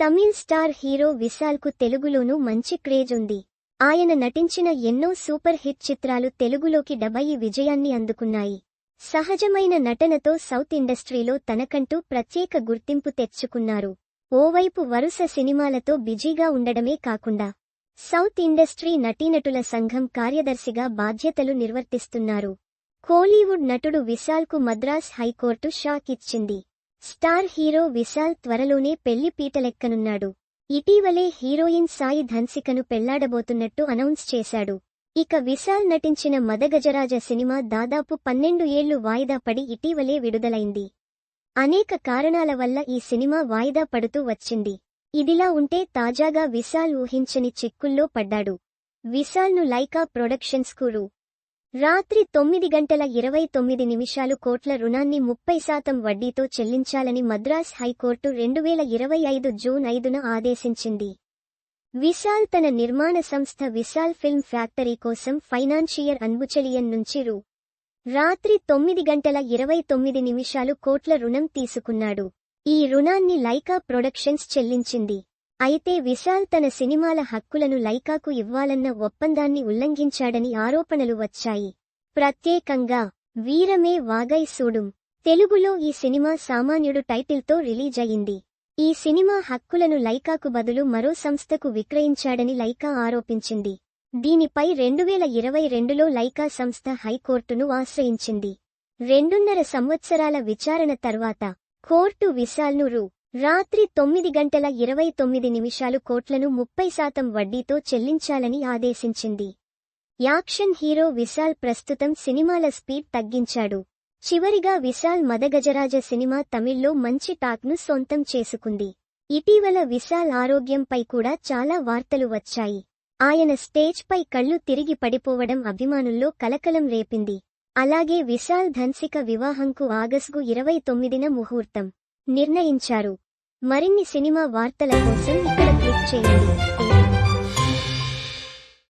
Tamil star hero విశాల్కు తెలుగులోనూ మంచి క్రేజ్ ఉంది. ఆయన నటించిన ఎన్నో సూపర్ హిట్ చిత్రాలు తెలుగులోకి డబయి విజయాన్ని అందుకున్నాయి. సహజమైన నటనతో సౌత్ ఇండస్ట్రీలో తనకంటూ ప్రత్యేక గుర్తింపు తెచ్చుకున్నారు. ఓవైపు వరుస సినిమాలతో బిజీగా ఉండడమే కాకుండా సౌత్ ఇండస్ట్రీ నటీనటుల సంఘం కార్యదర్శిగా బాధ్యతలు నిర్వర్తిస్తున్నారు. కోలీవుడ్ నటుడు విశాల్కు మద్రాస్ హైకోర్టు షాక్ ఇచ్చింది. స్టార్ హీరో విశాల్ త్వరలోనే పెళ్ళి పీటలెక్కనున్నాడు. ఇటీవలే హీరోయిన్ సాయి ధన్సికను పెళ్ళాడబోతున్నట్టు అనౌన్స్ చేశాడు. ఇక విశాల్ నటించిన మదగజరాజ సినిమా దాదాపు పన్నెండు ఏళ్ళు వాయిదా పడి ఇటీవలే విడుదలైంది. అనేక కారణాల వల్ల ఈ సినిమా వాయిదా పడుతూ వచ్చింది. ఇదిలా ఉంటే తాజాగా విశాల్ ఊహించని చిక్కుల్లో పడ్డాడు. విశాల్ను లైకా ప్రొడక్షన్స్కు రూ రాత్రి తొమ్మిది గంటల ఇరవై తొమ్మిది నిమిషాలు కోట్ల రుణాన్ని ముప్పై శాతం వడ్డీతో చెల్లించాలని మద్రాస్ హైకోర్టు రెండు వేల ఇరవై ఐదు జూన్ ఐదున ఆదేశించింది. విశాల్ తన నిర్మాణ సంస్థ విశాల్ ఫిల్మ్ ఫ్యాక్టరీ కోసం ఫైనాన్షియర్ అన్బుచలియన్ నుంచి రూ. రాత్రి తొమ్మిది గంటల ఇరవై తొమ్మిది నిమిషాలు కోట్ల రుణం తీసుకున్నాడు. ఈ రుణాన్ని లైకా ప్రొడక్షన్స్ చెల్లించింది. అయితే విశాల్ తన సినిమాల హక్కులను లైకాకు ఇవ్వాలన్న ఒప్పందాన్ని ఉల్లంఘించాడని ఆరోపణలు వచ్చాయి. ప్రత్యేకంగా వీరమే వాగై సూడుం. తెలుగులో ఈ సినిమా సామాన్యుడు టైటిల్తో రిలీజ్ అయింది ఈ సినిమా హక్కులను లైకాకు బదులు మరో సంస్థకు విక్రయించాడని లైకా ఆరోపించింది. దీనిపై రెండువేల ఇరవై రెండులో లైకా సంస్థ హైకోర్టును ఆశ్రయించింది. రెండున్నర సంవత్సరాల విచారణ తర్వాత కోర్టు విశాల్ను రూ. రాత్రి తొమ్మిది గంటల ఇరవై తొమ్మిది నిమిషాలు కోట్లను ముప్పై శాతం వడ్డీతో చెల్లించాలని ఆదేశించింది. యాక్షన్ హీరో విశాల్ ప్రస్తుతం సినిమాల స్పీడ్ తగ్గించాడు. చివరిగా విశాల్ మదగజరాజ సినిమా తమిళ్ళో మంచి టాక్ను సొంతం చేసుకుంది. ఇటీవల విశాల్ ఆరోగ్యంపై కూడా చాలా వార్తలు వచ్చాయి. ఆయన స్టేజ్పై కళ్ళు తిరిగి పడిపోవడం అభిమానుల్లో కలకలం రేపింది. అలాగే విశాల్ ధన్సిక వివాహంకు ఆగస్టు ఇరవై తొమ్మిదిన ముహూర్తం. నిర్ణయించారు. మరిన్ని సినిమా వార్తల కోసం ఇక్కడ క్లిక్ చేయండి.